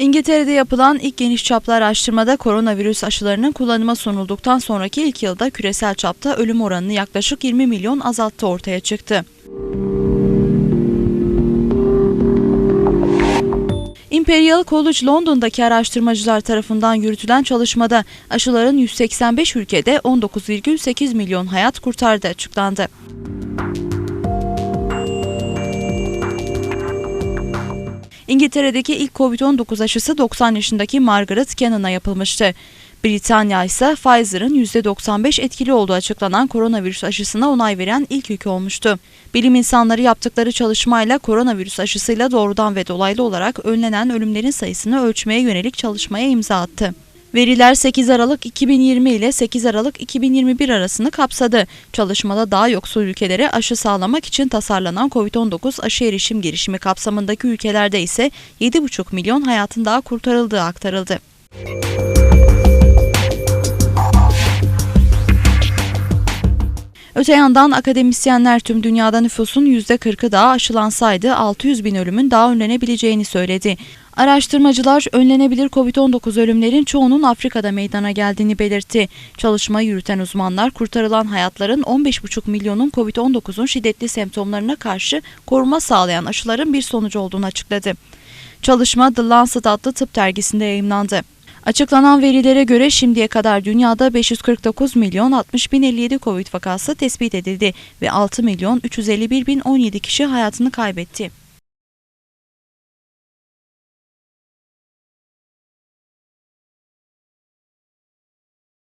İngiltere'de yapılan ilk geniş çaplı araştırmada koronavirüs aşılarının kullanıma sunulduktan sonraki ilk yılda küresel çapta ölüm oranını yaklaşık 20 milyon azalttı ortaya çıktı. Imperial College London'daki araştırmacılar tarafından yürütülen çalışmada aşıların 185 ülkede 19,8 milyon hayat kurtardığı açıklandı. İngiltere'deki ilk COVID-19 aşısı 90 yaşındaki Margaret Cannon'a yapılmıştı. Britanya ise Pfizer'ın %95 etkili olduğu açıklanan koronavirüs aşısına onay veren ilk ülke olmuştu. Bilim insanları yaptıkları çalışmayla koronavirüs aşısıyla doğrudan ve dolaylı olarak önlenen ölümlerin sayısını ölçmeye yönelik çalışmaya imza attı. Veriler 8 Aralık 2020 ile 8 Aralık 2021 arasını kapsadı. Çalışmada daha yoksul ülkelere aşı sağlamak için tasarlanan COVID-19 aşı erişim girişimi kapsamındaki ülkelerde ise 7,5 milyon hayatın daha kurtarıldığı aktarıldı. Öte yandan akademisyenler tüm dünyada nüfusun %40'ı daha aşılansaydı 600 bin ölümün daha önlenebileceğini söyledi. Araştırmacılar önlenebilir COVID-19 ölümlerin çoğunun Afrika'da meydana geldiğini belirtti. Çalışma yürüten uzmanlar kurtarılan hayatların 15,5 milyonun COVID-19'un şiddetli semptomlarına karşı koruma sağlayan aşıların bir sonucu olduğunu açıkladı. Çalışma The Lancet adlı tıp dergisinde yayımlandı. Açıklanan verilere göre şimdiye kadar dünyada 549 milyon 60 bin 57 Covid vakası tespit edildi ve 6 milyon 351 bin 17 kişi hayatını kaybetti.